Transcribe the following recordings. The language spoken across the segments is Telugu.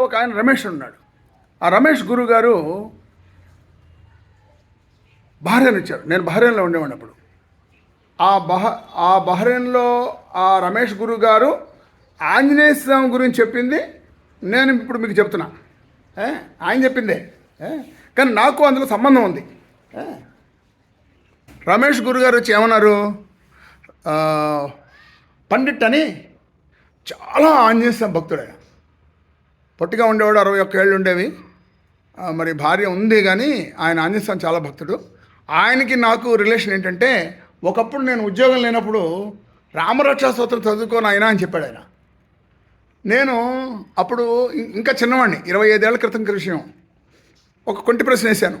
ఒక ఆయన రమేష్ ఉన్నాడు. ఆ రమేష్ గురువు గారు బహ్రెయిన్ వచ్చారు నేను బహ్రెయిన్లో ఉండేవాడిని అప్పుడు. ఆ బహ ఆ బహ్రెయిన్లో ఆ రమేష్ గురువు గారు ఆంజనేయ స్వామి గురించి చెప్పింది. నేను ఇప్పుడు మీకు చెప్తున్నా. ఆయన చెప్పిందే. కానీ నాకు అందులో సంబంధం ఉంది. రమేష్ గురు గారు వచ్చి ఏమన్నారు? పండిట్ అని చాలా ఆంజనేయ స్వామి భక్తుడు ఆయన పొట్టిగా ఉండేవాడు అరవై ఒక్క ఏళ్ళు ఉండేవి. మరి భార్య ఉంది కానీ ఆయన ఆంజనేయస్వామి చాలా భక్తుడు. ఆయనకి నాకు రిలేషన్ ఏంటంటే ఒకప్పుడు నేను ఉద్యోగం లేనప్పుడు రామరక్షా స్తోత్రం చదువుకోను ఆయన అని చెప్పాడు ఆయన. నేను అప్పుడు ఇం- ఇంకా చిన్నవాడిని ఇరవై ఐదేళ్ళ క్రితం విషయం. ఒక కొంటి ప్రశ్న వేశాను.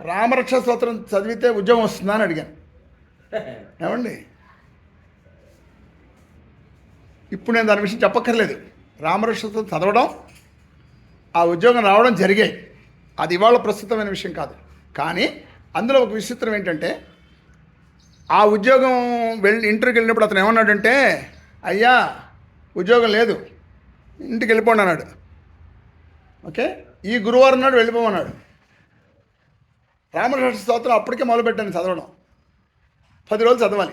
రామరక్షా స్తోత్రం చదివితే ఉద్యోగం వస్తుందా అని అడిగాను. ఏమండి? ఇప్పుడు నేను దాని విషయం చెప్పక్కర్లేదు. రామరక్ష చదవడం ఆ ఉద్యోగం రావడం జరిగాయి అది ఇవాళ ప్రస్తుతమైన విషయం కాదు. కానీ అందులో ఒక విచిత్రం ఏంటంటే ఆ ఉద్యోగం వెళ్ళి ఇంటర్వ్యూకి వెళ్ళినప్పుడు అతను ఏమన్నాడంటే అయ్యా ఉద్యోగం లేదు. ఇంటికి వెళ్ళిపోండి అన్నాడు. ఓకే? ఈ గురువారం నాడు వెళ్ళిపోమన్నాడు. రామకృష్ణ స్తోత్రం అప్పటికే మొదలుపెట్టాను చదవడం. పది రోజులు చదవాలి.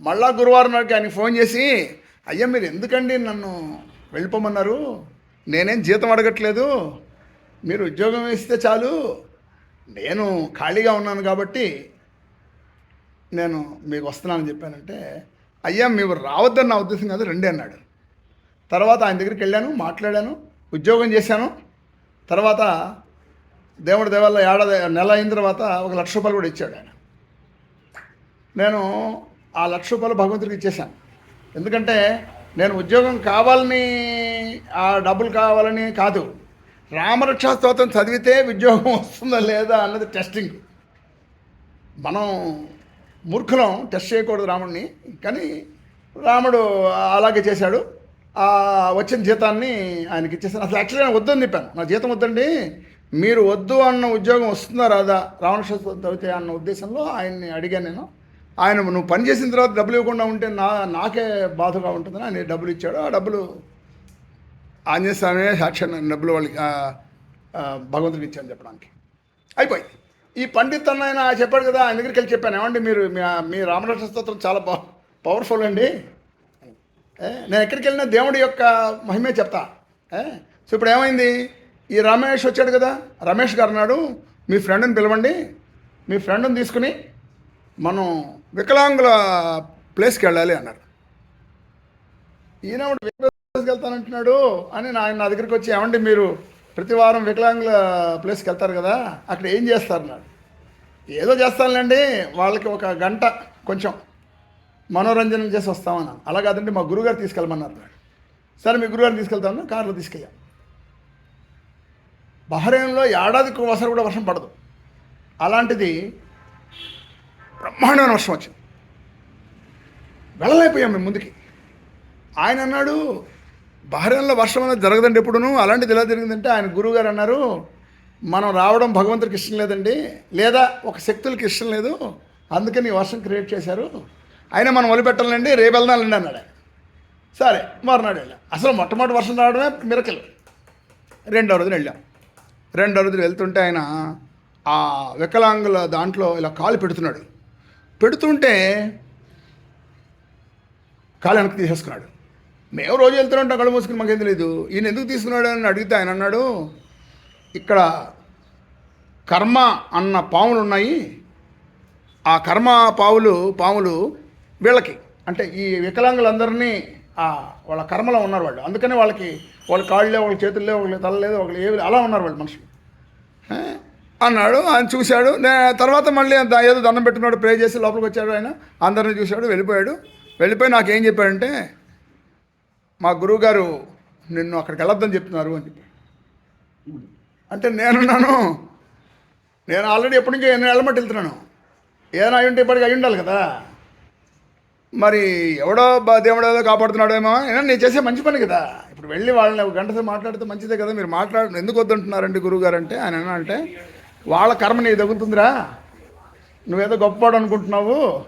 మళ్ళా గురువారం నాడుకి ఆయనకి ఫోన్ చేసి అయ్యా మీరు ఎందుకండి నన్ను వెళ్ళిపోమన్నారు? నేనేం జీతం అడగట్లేదు. మీరు ఉద్యోగం ఇస్తే చాలు. నేను ఖాళీగా ఉన్నాను కాబట్టి నేను మీకు వస్తున్నానని చెప్పానంటే అయ్యా మీరు రావద్దని నా ఉద్దేశం కాదు రెండే అన్నాడు. తర్వాత ఆయన దగ్గరికి వెళ్ళాను మాట్లాడాను ఉద్యోగం చేశాను. తర్వాత దేవుడి దేవాల ఏడాది నెల అయిన తర్వాత ఒక లక్ష రూపాయలు కూడా ఇచ్చాడు ఆయన. నేను ఆ లక్ష రూపాయలు భగవంతుడికి ఇచ్చేశాను. ఎందుకంటే నేను ఉద్యోగం కావాలని ఆ డబ్బులు కావాలని కాదు. రామరక్షా స్తోత్రం చదివితే ఉద్యోగం వస్తుందా లేదా అన్నది టెస్టింగ్ మనం మూర్ఖులం టెస్ట్ చేయకూడదు రాముడిని కానీ రాముడు అలాగే చేశాడు. ఆ వచ్చిన జీతాన్ని ఆయనకి ఇచ్చేసాను అసలు యాక్చువల్గా వద్దని చెప్పాను. నా జీతం వద్దండి మీరు వద్దు అన్న ఉద్యోగం వస్తుందా రాదా? రావణ చదివితే అన్న ఉద్దేశంలో ఆయన్ని అడిగాను నేను. ఆయన నువ్వు పని చేసిన తర్వాత డబ్బులు ఇవ్వకుండా ఉంటే నా నాకే బాధగా ఉంటుందని ఆయన డబ్బులు ఇచ్చాడు. ఆ డబ్బులు ఆంజనేయ స్వామి సాక్షి డబ్బులు వాళ్ళకి భగవంతుడికి ఇచ్చాను చెప్పడానికి. అయిపోయింది. ఈ పండిత్ అన్న ఆయన చెప్పాడు కదా ఆయన దగ్గరికి వెళ్ళి చెప్పాను. ఏమండి మీరు మీ మీ స్తోత్రం చాలా పవర్ఫుల్ అండి. ఏ, నేను ఎక్కడికి వెళ్ళినా దేవుడి యొక్క మహిమే చెప్తా. సో ఇప్పుడు ఏమైంది? ఈ రమేష్ వచ్చాడు కదా రమేష్ గారు అన్నాడు మీ ఫ్రెండ్ని పిలవండి. మీ ఫ్రెండ్ని తీసుకుని మనం వికలాంగుల ప్లేస్కి వెళ్ళాలి అన్నారు. ఈయన ప్లేస్కి వెళ్తానంటున్నాడు అని నా ఆయన నా దగ్గరికి వచ్చి ఏమండి మీరు ప్రతి వారం వికలాంగుల ప్లేస్కి వెళ్తారు కదా అక్కడ ఏం చేస్తారు నాడు ఏదో చేస్తానులేండి వాళ్ళకి ఒక గంట కొంచెం మనోరంజనం చేసి వస్తామన్నాను. అలా కాదండి మా గురుగారు తీసుకెళ్ళమన్నారు నాడు సరే మీ గురుగారిని తీసుకెళ్తాను కారులో తీసుకెళ్ళాం. బహ్రెయిన్లో ఏడాదికి ఒకసారి కూడా వర్షం పడదు. అలాంటిది బ్రహ్మాండమైన వర్షం వచ్చింది. వెళ్ళలేకపోయాం మేము ముందుకి. ఆయన అన్నాడు బహ్రెయిన్లో వర్షం అనేది జరగదండి ఎప్పుడును. అలాంటిది ఎలా జరిగిందంటే ఆయన గురువుగారు అన్నారు మనం రావడం భగవంతుడికి ఇష్టం లేదండి లేదా ఒక శక్తులకి ఇష్టం లేదు అందుకని వర్షం క్రియేట్ చేశారు అయినా మనం వదిలిపెట్టాలండి రేపు వెళ్దామండి అన్నాడు సరే మరునాడు వెళ్ళాం. అసలు మొట్టమొదటి వర్షం రావడమే మిరకలు. రెండో రోజున వెళ్ళాం. రెండో రోజున వెళ్తుంటే ఆయన ఆ వికలాంగుల దాంట్లో ఇలా కాలు పెడుతున్నాడు. పెడుతుంటే కాలు వెనక్కి తీసేసుకున్నాడు. మేము రోజు వెళ్తుంటాం కళ్ళు మూసుకుని మాకేం తెలియదు ఈయన ఎందుకు తీసుకున్నాడు అని అడిగితే ఆయన అన్నాడు ఇక్కడ కర్మ అన్న పాములు ఉన్నాయి. ఆ కర్మ పావులు పాములు వీళ్ళకి. అంటే ఈ వికలాంగులందరినీ వాళ్ళ కర్మలో ఉన్నారు వాళ్ళు. అందుకనే వాళ్ళకి వాళ్ళ కాళ్ళు వాళ్ళ చేతుల్లో వాళ్ళ తలలేదు వాళ్ళు ఏవి అలా ఉన్నారు వాళ్ళు మనుషులు. అన్నాడు ఆయన చూశాడు. తర్వాత మళ్ళీ ఏదో దండం పెట్టుకున్నాడు ప్రే చేసి లోపలికి వచ్చాడు ఆయన. అందరిని చూశాడు వెళ్ళిపోయాడు. వెళ్ళిపోయి నాకేం చెప్పాడంటే మా గురువుగారు నిన్ను అక్కడికి వెళ్ళొద్దని చెప్తున్నారు అని చెప్పాడు అంటే నేనున్నాను. నేను ఆల్రెడీ ఎప్పటి నుంచో ఎన్ని ఏళ్ళ మట్టి వెళ్తున్నాను. ఏదైనా అయి ఉంటే ఇప్పటికి అయి ఉండాలి కదా. మరి ఎవడో బా- దేవుడు ఏదో కాపాడుతున్నాడేమో అయినా నేను చేసే మంచి పని కదా. ఇప్పుడు వెళ్ళి వాళ్ళని ఒక గంట సేపు మాట్లాడితే మంచిదే కదా. మీరు మాట్లాడు ఎందుకు వద్దంటున్నారండి గురువుగారు అంటే ఆయన అంటే వాళ్ళ కర్మ నీకు తగ్గుతుందిరా నువ్వేదో గొప్పవాడు అనుకుంటున్నావు.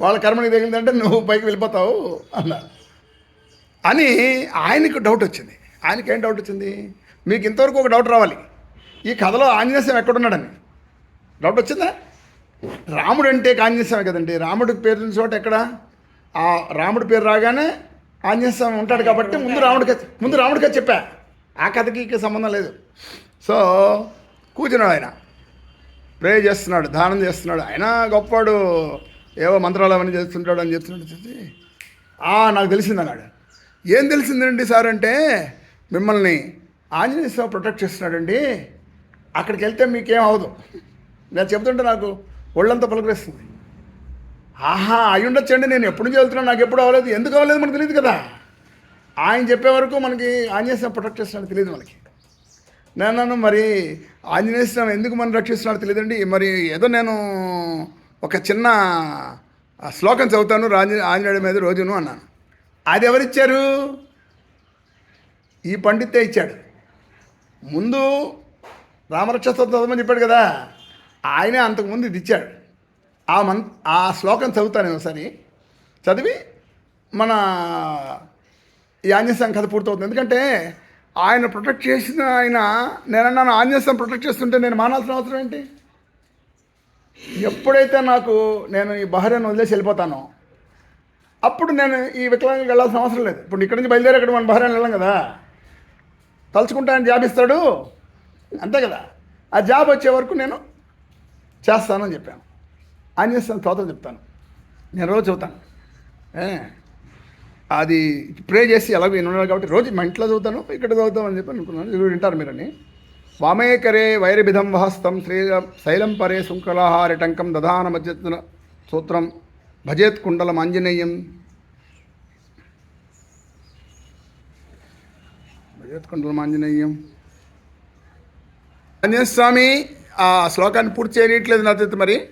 వాళ్ళ కర్మ నీకు తగిలిందంటే నువ్వు పైకి వెళ్ళిపోతావు అన్నారు. అని ఆయనకు డౌట్ వచ్చింది. ఆయనకి ఏం డౌట్ వచ్చింది? మీకు ఇంతవరకు ఒక డౌట్ రావాలి. ఈ కథలో ఆంజనేయం ఎక్కడున్నాడని. డౌట్ వచ్చిందా? రాముడు అంటే ఆంజనేయ కదండి. రాముడి పేరు చోట ఎక్కడ? ఆ రాముడి పేరు రాగానే ఆంజనేయస్వామి ఉంటాడు కాబట్టి ముందు రాముడికి ముందు రాముడికే చెప్పా. ఆ కథకి ఇక సంబంధం లేదు. సో కూర్చున్నాడు ఆయన. ప్రే చేస్తున్నాడు దానం చేస్తున్నాడు. ఆయన గొప్పవాడు ఏవో మంత్రాలు అవన్నీ చేస్తుంటాడు అని చెప్తున్నాడు "ఆ, నాకు తెలిసింది అన్నాడు. ఏం తెలిసిందండి సార్ అంటే మిమ్మల్ని ఆంజనేయ స్వామి ప్రొటెక్ట్ చేస్తున్నాడండి. అక్కడికి వెళ్తే మీకేం అవదు. నేను చెప్తుంటే నాకు ఒళ్ళంతా పలకరిస్తుంది. ఆహా అయి ఉండొచ్చండి నేను ఎప్పుడు నుంచి వెళ్తున్నాను నాకు ఎప్పుడు అవ్వలేదు ఎందుకు అవ్వలేదు మనకు తెలియదు కదా. ఆయన చెప్పే వరకు మనకి ఆంజనేయ స్వామి ప్రొటెక్ట్ చేస్తున్నాడు తెలియదు మనకి. నేను అన్నాను మరి ఆంజనేయ స్వామి ఎందుకు మనం రక్షిస్తున్నాడో తెలియదండి. మరి ఏదో నేను ఒక చిన్న శ్లోకం చదువుతాను రాజ ఆంజనేయుడి మీద రోజును అన్నాను. అది ఎవరిచ్చారు ఈ పండితే ఇచ్చాడు. ముందు రామరక్షత్వం చదవమని చెప్పాడు కదా ఆయనే అంతకుముందు ఇది ఇచ్చాడు. ఆ మన్ ఆ శ్లోకం చదువుతాను నేను ఒకసారి. చదివి మన ఈ కథ పూర్తవుతుంది. ఎందుకంటే ఆయన ప్రొటెక్ట్ చేసిన ఆయన నేనన్నాను ఆంజనేయం ప్రొటెక్ట్ చేస్తుంటే నేను మానాల్సిన అవసరం ఏంటి? ఎప్పుడైతే నాకు నేను ఈ బహరేను వదిలేసి వెళ్ళిపోతానో అప్పుడు నేను ఈ వికలాంగులకు వెళ్ళాల్సిన అవసరం లేదు. ఇప్పుడు ఇక్కడి నుంచి బయలుదేరి అక్కడ మనం బహ్రెయిన్ వెళ్ళాం కదా. తలుచుకుంటా ఆయన జాబ్ ఇస్తాడు. అంతే కదా. ఆ జాబ్ వచ్చే వరకు నేను చేస్తానని చెప్పాను. ఆయన చేస్తాను తోతలు చెప్తాను. నేను రోజు చదువుతాను. అది ప్రే చేసి ఎలా నేను ఉన్నాను కాబట్టి రోజు మా ఇంట్లో చదువుతాను ఇక్కడ చదువుతాం అని చెప్పి అనుకున్నాను. ఇది వింటారు మీరని వామేకరే వైరభిధం వహస్తం శ్రీ శైలం పరే శృంఖలాహారిటంకం దధాన మధ్యత్న సూత్రం భజేత్ కుండలం ఆంజనేయం. భజేత్ కుండలం ఆంజనేయం. ఆంజనేయ స్వామి ఆ శ్లోకాన్ని పూర్తి చేయట్లేదు నా మరి.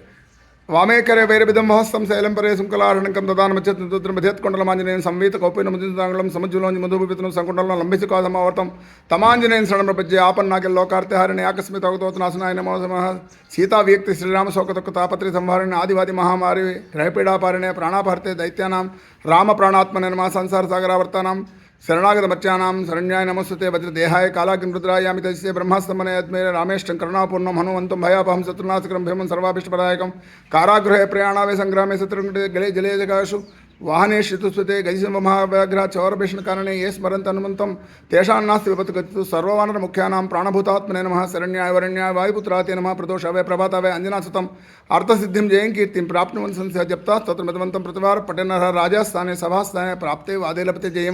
వామేకరే వైరవిధం మహస్తం శైలం పరే శృంఖలారణకం దదానమచ్చేత్రం భజేత్కొండలం ఆంజనేయం సంవీత కౌపైన ముదితాంగళం సముజ్వలం మధుభూపితం సంకుండలం లంబిసి కాదమావర్తం. తమాంజనేయం శరణం ప్రపంచే ఆపన్నాకెల్ లోకార్తహారిణి ఆకస్మిత అవతోతనాశనాయ నమో నమః. సీతా వ్యక్తి శ్రీరామ శోకతొక్క తాపత్రి సంహారిణి ఆదివాది మహామారి గ్రహపీడాపారిణే ప్రాణాపహర్తే దైత్యానాం రామ ప్రాణాత్మ నిర్మా సంసార సాగరావర్తానాం. శరణాగత మత్స్యానాం శరణ్యాయ నమస్తుతే వజ్రదేహాయ కాలాగ్ని రుద్రాయామి తస్యే బ్రహ్మాస్తమనే యద్మే రామేష్టం కరుణాపూర్ణం హనుమంతం భయాపహం శత్రునాశకరం భీమం సర్వాభిష్టపదాయకం కారాగృహే ప్రయాణావే సంగ్రామే శత్రుంటే గలే జలే జగాషు वाहने श्रुतुस्वते गजसिंह महाव्याघ्र चौरभीषण कारणे ये स्मरंत हनुमतम तेषानास्त विपत गति सर्ववानर मुख्याना प्राणभूतात्मने नम शरण्याय वरण्याय वायुपुत्राते नम प्रदोष अवय प्रभात अवय अंजना सुतम अर्थ सिद्धि जयं कीर्ति प्राप्त संस जप्ता स्त्र मदवंत प्रतिवार पटे नर राजस्थान, सभास्थान प्राप्ते वादे लभते जय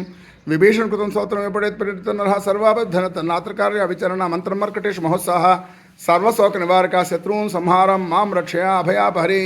विभीषण कृत स्त्रोत्र विपड़े प्रेरित नर सर्वाबन तात्रकार्य विचरण, मंत्र मर्कटेश महोत्साह सर्वशोक निवारका शत्रून संहारम मक्षया रक्षया अभयापहरी